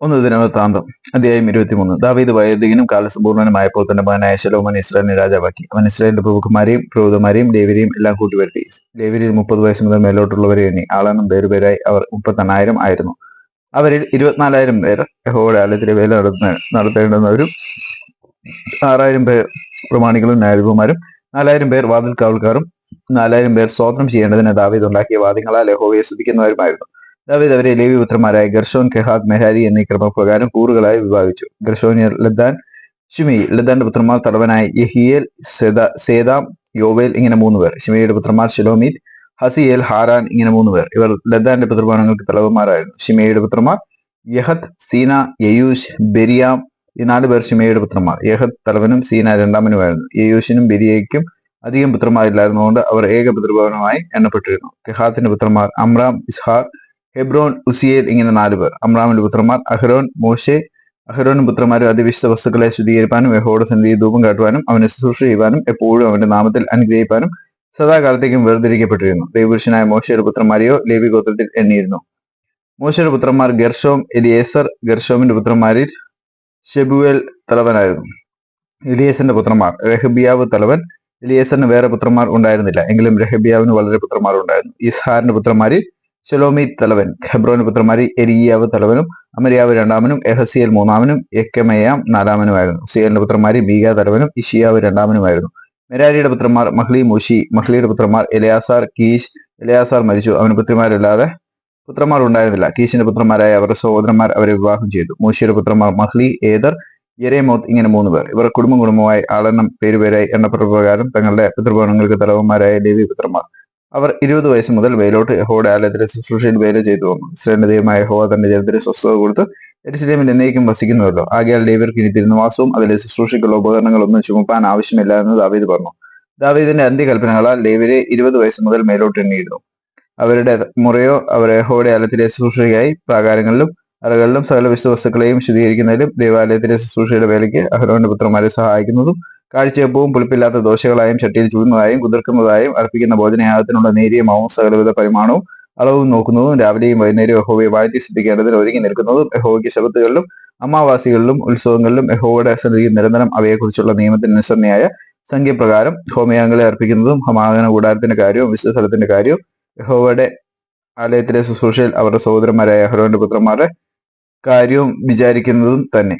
ഒന്ന് ദിനവൃത്താന്തം അധ്യായം ഇരുപത്തിമൂന്ന്. ദാവീദ് വൈദികനും കാലസമ്പൂർണനുമായപ്പോൾ തന്റെ മകനായ ശലോമൻ ഇസ്രായേലിനെ രാജാവാക്കി. അവൻ ഇസ്രായേലിന്റെ പ്രഭുക്കന്മാരെയും പ്രഭുതമാരെയും ലേവരെയും എല്ലാം കൂട്ടിവരുത്തി. ലേവരിൽ മുപ്പത് വയസ്സ് മുതൽ മേലോട്ടുള്ളവരെ എണ്ണി. ആളെണ്ണം പേരുപേരായി അവർ മുപ്പത്തെണ്ണായിരം ആയിരുന്നു. അവരിൽ ഇരുപത്തിനാലായിരം പേർ യഹോയുടെ ആലയത്തിലെ വേല നടത്തേണ്ടുന്നവരും ആറായിരം പേർ പ്രമാണികളും ന്യായാധിപന്മാരും നാലായിരം പേർ വാതിൽ കാവൽക്കാരും നാലായിരം പേർ സ്വാതന്ത്ര്യം ചെയ്യേണ്ടതിന് ദാവീദ് ഉണ്ടാക്കിയ വാദങ്ങളാൽ യഹോവയെ സ്തുതിക്കുന്നവരുമായിരുന്നു. ദാവീദ് അവരെ ലേവി പുത്രന്മാരായ ഗർഷോൻ കെഹാദ് മെഹാരി എന്നീ ക്രമപ്രകാരം കൂറുകളായി വിഭാഗിച്ചു. ഗർഷോനിയർ ലദ്ദാൻ ഷിമി ലദ്ദാന്റെ പുത്രന്മാർ തടവനായ യഹിയേൽ സെദ- സേദാം യോവേൽ ഇങ്ങനെ മൂന്ന് പേർ. ഷിമിയുടെ പുത്രന്മാർ ഷിലോമീത് ഹസിയേൽ ഹാരാൻ ഇങ്ങനെ മൂന്ന് പേർ. ഇവർ ലദ്ദാന്റെ പുത്രമാനങ്ങൾക്ക് തലവന്മാരായിരുന്നു ഷിമയുടെ പുത്രന്മാർ യഹത് സീന യയൂഷ് ബെരിയാം ഈ നാല് പേർ ഷിമയുടെ പുത്രന്മാർ. യഹത് തലവനും സീന രണ്ടാമനുമായിരുന്നു. യയൂഷിനും ബെരിയയ്ക്കും അധികം പുത്രന്മാരില്ലായിരുന്നതുകൊണ്ട് അവർ ഏക പുത്രഭവനമായി എണ്ണപ്പെട്ടിരുന്നു. കെഹാത്തിന്റെ പുത്രന്മാർ അമ്രാം ഇസ്ഹാർ ഹെബ്രോൻ ഉസിയേൽ ഇങ്ങനെ നാല് പേർ. അമ്രാമിന്റെ പുത്രന്മാർ അഹ്റോൻ മോശെ. അഹ്റോനും പുത്രന്മാരും അതിവിശുദ്ധ വസ്തുക്കളെ ശുദ്ധീകരിക്കാനും യഹോയുടെ സന്ധി ധൂപം കാട്ടുവാനും അവനെ ശുശ്രൂഷ ചെയ്യുവാനും എപ്പോഴും അവന്റെ നാമത്തിൽ അനുഗ്രഹിക്കാനും സദാകാലത്തേക്കും വേർതിരിക്കപ്പെട്ടിരുന്നു. ദൈവപുരുഷനായ മോശയുടെ പുത്രന്മാരെയോ ലേവി ഗോത്രത്തിൽ എണ്ണിയിരുന്നു. മോശയുടെ പുത്രന്മാർ ഗർഷോം എലിയേസർ ഗർഷോമിന്റെ പുത്രന്മാരിൽ ഷെബുവേൽ തലവനായിരുന്നു. എലിയേസറിന്റെ പുത്രന്മാർ രഹബിയാവ് തലവൻ. എലിയേസറിന് വേറെ പുത്രന്മാർ ഉണ്ടായിരുന്നില്ല എങ്കിലും രഹബിയാവിന് വളരെ പുത്രന്മാർ ഉണ്ടായിരുന്നു. ഇസ്ഹാറിന്റെ പുത്രന്മാരിൽ ഷെലോമീത് തലവൻ ഹെബ്രോന് പുത്രമാരി എരിയാവ് തലവനും അമരിയാവ് രണ്ടാമനും എഹസിയൽ മൂന്നാമനും എക്കമയാം നാലാമനുമായിരുന്നു. സിയലിന്റെ പുത്രമാരി മീഗ തലവനും ഇഷിയാവ് രണ്ടാമനുമായിരുന്നു. മെരാരിയുടെ പുത്രന്മാർ മഹ്ലി മുഷി മഹ്ലിയുടെ പുത്രന്മാർ എലയാസാർ കീഷ് എലയാസാർ മരിച്ചു. അവന് പുത്രിമാരല്ലാതെ പുത്രന്മാർ ഉണ്ടായിരുന്നില്ല. കീഷിന്റെ പുത്രന്മാരായ അവരുടെ സഹോദരന്മാർ അവരെ വിവാഹം ചെയ്തു. മൂഷിയുടെ പുത്രന്മാർ മഹ്ലി ഏദർ യരേമോത്ത് ഇങ്ങനെ മൂന്ന് പേർ. ഇവർ കുടുംബം കുടുംബമായി ആളെണ്ണം പേരുപേരായി എണ്ണപ്പെട്ട പ്രകാരം തങ്ങളുടെ പിതൃഭവനങ്ങൾക്ക് തലവന്മാരായ ദേവി പുത്രന്മാർ അവർ ഇരുപത് വയസ്സ് മുതൽ വേലോട്ട് യഹോയുടെ ആലയത്തിലെ ശുശ്രൂഷയിൽ വേല ചെയ്തു വന്നു. ഇസ്രേലിന്റെ ദൈവമായ യഹോവ തന്റെ ജനത്തിന് സ്വസ്ഥത കൊടുത്ത് എരിശിലേമിൽ എന്നേക്കും വസിക്കുന്നുവല്ലോ. ആകയാൽ ലേവർക്ക് ഇനി തിരുനിവാസവും അതിലെ ശുശ്രൂഷയ്ക്കുള്ള ഉപകരണങ്ങളൊന്നും ചുമപ്പാൻ ആവശ്യമില്ല എന്ന് ദാവീദ് പറഞ്ഞു. ദാവീദിന്റെ അന്ത്യകൽപ്പനകളാൽ ലേവരെ ഇരുപത് വയസ്സ് മുതൽ മേലോട്ട് എണ്ണിയിരുന്നു. അവരുടെ മുറയോ അവർ യഹോയുടെ ആലയത്തിലെ ശുശ്രൂഷയ്ക്കായി പ്രാകാരങ്ങളിലും അറകളിലും സകല വിശ്വവസ്തുക്കളെയും ശുദ്ധീകരിക്കുന്നതിലും ദേവാലയത്തിലെ ശുശ്രൂഷയുടെ വേലയ്ക്ക് അഹ്റോന്റെ പുത്രന്മാരെ സഹായിക്കുന്നതും കാഴ്ചയപ്പവും പുളിപ്പില്ലാത്ത ദോശകളായും ചട്ടിയിൽ ചൂടുന്നതായും കുതിർക്കുന്നതായും അർപ്പിക്കുന്ന ഭോജനയാഗത്തിനുള്ള നേരിയ മാവും സകലവിധ പരിമാണവും അളവും നോക്കുന്നതും രാവിലെയും വൈകുന്നേരവും യഹോവയെ വാഴ്ത്തി സിദ്ധിക്കേണ്ടതിൽ ഒരുങ്ങി നിൽക്കുന്നതും യഹോവയ്ക്ക് ശബത്തുകളിലും അമാവാസികളിലും ഉത്സവങ്ങളിലും യഹോവയുടെ സന്നിധിയിൽ നിരന്തരം അവയെക്കുറിച്ചുള്ള നിയമത്തിന് അനുസരണയായ സംഖ്യപ്രകാരം ഹോമയാംഗങ്ങളെ അർപ്പിക്കുന്നതും ഹമാഗന കൂടാരത്തിന്റെ കാര്യവും വിശുദ്ധ സ്ഥലത്തിന്റെ കാര്യവും യഹോവയുടെ ആലയത്തിലെ ശുശ്രൂഷയിൽ അവരുടെ സഹോദരന്മാരായ അഹ്റോന്റെ പുത്രന്മാരുടെ കാര്യവും വിചാരിക്കുന്നതും തന്നെ.